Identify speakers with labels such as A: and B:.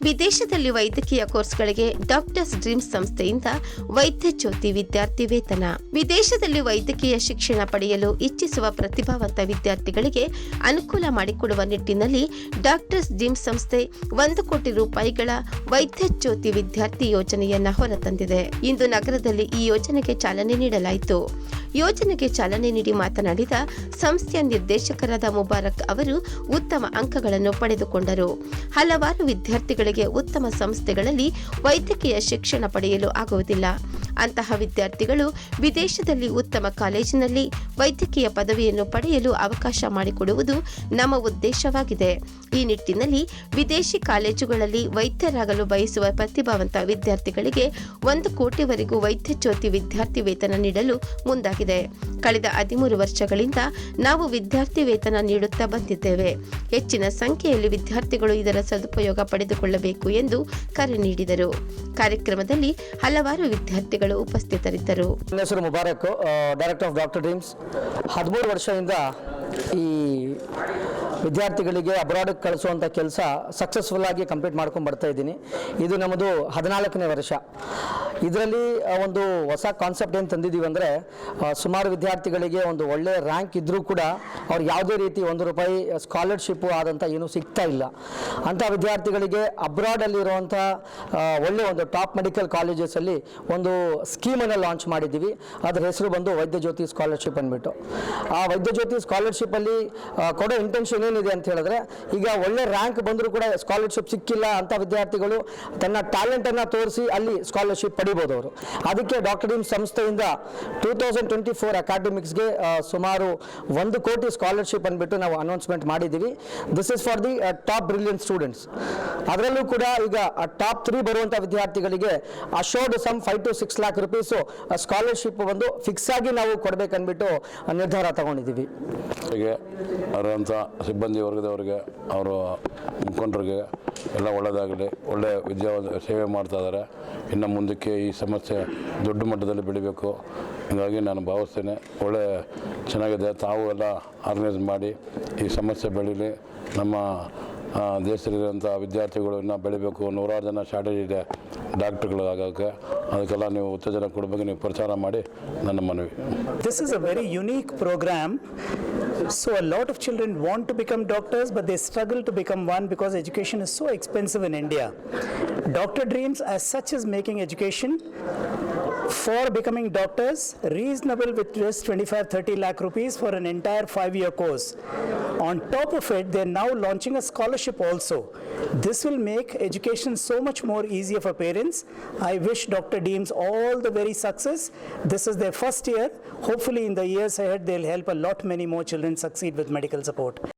A: ವಿದೇಶದಲ್ಲಿ ವೈದ್ಯಕೀಯ ಕೋರ್ಸ್ಗಳಿಗೆ ಡಾಕ್ಟರ್ಸ್ ಡ್ರೀಮ್ಸ್ ಸಂಸ್ಥೆಯಿಂದ ವೈದ್ಯ ಜ್ಯೋತಿ ವಿದ್ಯಾರ್ಥಿ ವೇತನ. ವಿದೇಶದಲ್ಲಿ ವೈದ್ಯಕೀಯ ಶಿಕ್ಷಣ ಪಡೆಯಲು ಇಚ್ಛಿಸುವ ಪ್ರತಿಭಾವಂತ ವಿದ್ಯಾರ್ಥಿಗಳಿಗೆ ಅನುಕೂಲ ಮಾಡಿಕೊಡುವ ನಿಟ್ಟಿನಲ್ಲಿ ಡಾಕ್ಟರ್ಸ್ ಡ್ರೀಮ್ಸ್ ಸಂಸ್ಥೆ ಒಂದು ಕೋಟಿ ರೂಪಾಯಿಗಳ ವೈದ್ಯ ಜ್ಯೋತಿ ವಿದ್ಯಾರ್ಥಿ ಯೋಜನೆಯನ್ನ ಹೊರತಂದಿದೆ. ಇಂದು ನಗರದಲ್ಲಿ ಈ ಯೋಜನೆಗೆ ಚಾಲನೆ ನೀಡಲಾಯಿತು. ಯೋಜನೆಗೆ ಚಾಲನೆ ನೀಡಿ ಮಾತನಾಡಿದ ಸಂಸ್ಥೆಯ ನಿರ್ದೇಶಕರಾದ ಮುಬಾರಕ್ ಅವರು ಉತ್ತಮ ಅಂಕಗಳನ್ನು ಪಡೆದುಕೊಂಡರು. ಹಲವಾರು ವಿದ್ಯಾರ್ಥಿಗಳಿಗೆ ಉತ್ತಮ ಸಂಸ್ಥೆಗಳಲ್ಲಿ ವೈದ್ಯಕೀಯ ಶಿಕ್ಷಣ ಪಡೆಯಲು ಆಗುವುದಿಲ್ಲ. ಅಂತಹ ವಿದ್ಯಾರ್ಥಿಗಳು ವಿದೇಶದಲ್ಲಿ ಉತ್ತಮ ಕಾಲೇಜಿನಲ್ಲಿ ವೈದ್ಯಕೀಯ ಪದವಿಯನ್ನು ಪಡೆಯಲು ಅವಕಾಶ ಮಾಡಿಕೊಡುವುದು ನಮ್ಮ ಉದ್ದೇಶವಾಗಿದೆ. ಈ ನಿಟ್ಟಿನಲ್ಲಿ ವಿದೇಶಿ ಕಾಲೇಜುಗಳಲ್ಲಿ ವೈದ್ಯರಾಗಲು ಬಯಸುವ ಪ್ರತಿಭಾವಂತ ವಿದ್ಯಾರ್ಥಿಗಳಿಗೆ ಒಂದು ಕೋಟಿವರೆಗೂ ವೈದ್ಯ ಜ್ಯೋತಿ ವಿದ್ಯಾರ್ಥಿ ವೇತನ ನೀಡಲು ಮುಂದಾಗಿದೆ. ಕಳೆದ ಹದಿಮೂರು ವರ್ಷಗಳಿಂದ ನಾವು ವಿದ್ಯಾರ್ಥಿ ವೇತನ ನೀಡುತ್ತಾ ಬಂದಿದ್ದೇವೆ. ಹೆಚ್ಚಿನ ಸಂಖ್ಯೆಯಲ್ಲಿ ವಿದ್ಯಾರ್ಥಿಗಳು ಇದರ ಸದುಪಯೋಗ ಪಡೆದುಕೊಳ್ಳಬೇಕು ಎಂದು ಕರೆ ನೀಡಿದರು. ಕಾರ್ಯಕ್ರಮದಲ್ಲಿ ಹಲವಾರು ವಿದ್ಯಾರ್ಥಿಗಳು ಉಪಸ್ಥಿತರಿದ್ದರು.
B: ನನ್ನ ಹೆಸರು Mubarak director of doctor dreams ಹದಿಮೂರು ವರ್ಷದಿಂದ ಈ ವಿದ್ಯಾರ್ಥಿಗಳಿಗೆ ಅಬ್ರಾಡ್ಗೆ ಕಳಿಸುವಂಥ ಕೆಲಸ ಸಕ್ಸಸ್ಫುಲ್ ಆಗಿ ಕಂಪ್ಲೀಟ್ ಮಾಡ್ಕೊಂಡು ಬರ್ತಾ ಇದ್ದೀನಿ. ಇದು ನಮ್ಮದು ಹದಿನಾಲ್ಕನೇ ವರ್ಷ. ಇದರಲ್ಲಿ ಒಂದು ಹೊಸ ಕಾನ್ಸೆಪ್ಟ್ ಏನು ತಂದಿದ್ದೀವಿ ಅಂದರೆ ಸುಮಾರು ವಿದ್ಯಾರ್ಥಿಗಳಿಗೆ ಒಂದು ಒಳ್ಳೆಯ ರ್ಯಾಂಕ್ ಇದ್ದರೂ ಕೂಡ ಅವ್ರು ಯಾವುದೇ ರೀತಿ ಒಂದು ರೂಪಾಯಿ ಸ್ಕಾಲರ್ಶಿಪ್ಪು ಆದಂಥ ಏನೂ ಸಿಗ್ತಾ ಇಲ್ಲ. ಅಂಥ ವಿದ್ಯಾರ್ಥಿಗಳಿಗೆ ಅಬ್ರಾಡಲ್ಲಿರುವಂಥ ಒಳ್ಳೆ ಒಂದು ಟಾಪ್ ಮೆಡಿಕಲ್ ಕಾಲೇಜಸಲ್ಲಿ ಒಂದು ಸ್ಕೀಮನ್ನು ಲಾಂಚ್ ಮಾಡಿದ್ದೀವಿ. ಅದರ ಹೆಸರು ಬಂದು ವೈದ್ಯ ಜ್ಯೋತಿ ಸ್ಕಾಲರ್ಶಿಪ್ ಅಂದ್ಬಿಟ್ಟು. ಆ ವೈದ್ಯ ಜ್ಯೋತಿ ಸ್ಕಾಲರ್ಶಿಪ್ಪಲ್ಲಿ ಕೊಡೋ ಇಂಟೆನ್ಷನ್ ಏನಿದೆ ಅಂತ ಹೇಳಿದ್ರೆ, ಈಗ ಒಳ್ಳೆ ರ್ಯಾಂಕ್ ಬಂದರೂ ಕೂಡ ಸ್ಕಾಲರ್ಶಿಪ್ ಸಿಕ್ಕಿಲ್ಲ ಅಂತ ವಿದ್ಯಾರ್ಥಿಗಳು ತನ್ನ ಟ್ಯಾಲೆಂಟನ್ನು ತೋರಿಸಿ ಅಲ್ಲಿ ಸ್ಕಾಲರ್ಶಿಪ್ ಪಡಿಬೋದು ಅವರು. ಅದಕ್ಕೆ ಡಾಕ್ಟರ್ ಡಿಮ್ ಸಂಸ್ಥೆಯಿಂದ ಟೂ ತೌಸಂಡ್ ಟ್ವೆಂಟಿ ಫೋರ್ ಅಕಾಡೆಮಿಕ್ಸ್ಗೆ ಸುಮಾರು ಒಂದು ಕೋಟಿ ಸ್ಕಾಲರ್ಶಿಪ್ ಅಂದ್ಬಿಟ್ಟು ನಾವು ಅನೌನ್ಸ್ಮೆಂಟ್ ಮಾಡಿದ್ದೀವಿ. This is for the top brilliant students ಅದರಲ್ಲೂ ಕೂಡ ಈಗ ಟಾಪ್ ತ್ರೀ ಬರುವಂಥ ವಿದ್ಯಾರ್ಥಿಗಳಿಗೆ assured some five to six lakh rupees scholarship ಒಂದು ಫಿಕ್ಸ್ ಆಗಿ ನಾವು ಕೊಡಬೇಕನ್ಬಿಟ್ಟು ನಿರ್ಧಾರ ತಗೊಂಡಿದ್ದೀವಿ.
C: ಸಿಬ್ಬಂದಿ ವರ್ಗದವ್ರಿಗೆ, ಅವರು ಮುಖಂಡರಿಗೆ ಎಲ್ಲ ಒಳ್ಳೆಯದಾಗಲಿ ಒಳ್ಳೆಯ ವಿದ್ಯಾ ಸೇವೆ ಮಾಡ್ತಾ ಇದ್ದಾರೆ ಇನ್ನು ಮುಂದಕ್ಕೆ ಈ ಸಮಸ್ಯೆ ದೊಡ್ಡ ಮಟ್ಟದಲ್ಲಿ ಬೆಳಿಬೇಕು. ಹಾಗಾಗಿ ನಾನು ಭಾವಿಸ್ತೇನೆ, ಒಳ್ಳೆ ಚೆನ್ನಾಗಿದೆ, ತಾವು ಎಲ್ಲ ಆರ್ಗನೈಸ್ ಮಾಡಿ ಈ ಸಮಸ್ಯೆ ಬೆಳೀಲಿ. ನಮ್ಮ ಆ, ದೇಶದಲ್ಲಿರುವಂಥ ವಿದ್ಯಾರ್ಥಿಗಳು ಇನ್ನೂ ಬೆಳಿಬೇಕು ನೂರಾರು ಜನ ಶಾರ್ಟೇಜ್ ಇದೆ ಡಾಕ್ಟ್ರುಗಳು ಆಗೋಕ್ಕೆ ಅದಕ್ಕೆಲ್ಲ ನೀವು ಉತ್ತೇಜನ ಕೊಡಬೇಕು ನೀವು ಪ್ರಚಾರ ಮಾಡಿ ನನ್ನ ಮನವಿ
D: This is a very unique program. So, a lot of children want to become doctors, but they struggle to become one because education is so expensive in India. Dr. Dreams, as such, is making education for becoming doctors reasonable with just 25 30 lakh rupees for an entire five year course. On top of it, they're now launching a scholarship also. This will make education so much more easier for parents. I wish Dr. Deems all the very success. This is their first year. Hopefully, in the years ahead, they'll help a lot many more children succeed with medical support.